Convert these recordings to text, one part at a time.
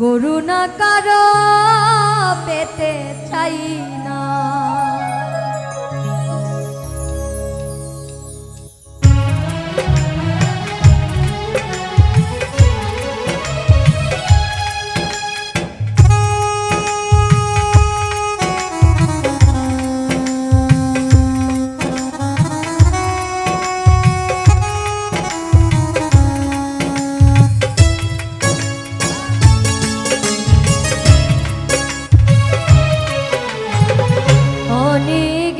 করুণা কারও পেতে চাই না।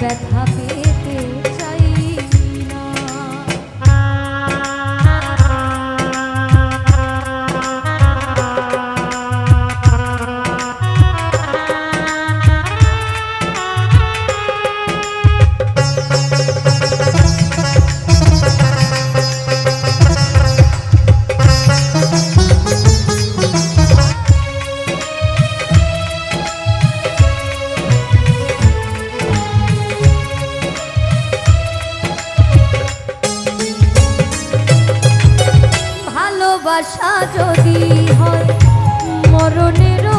that happy ভালোবাসা যদি হয় মরণেরও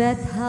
ব্যথা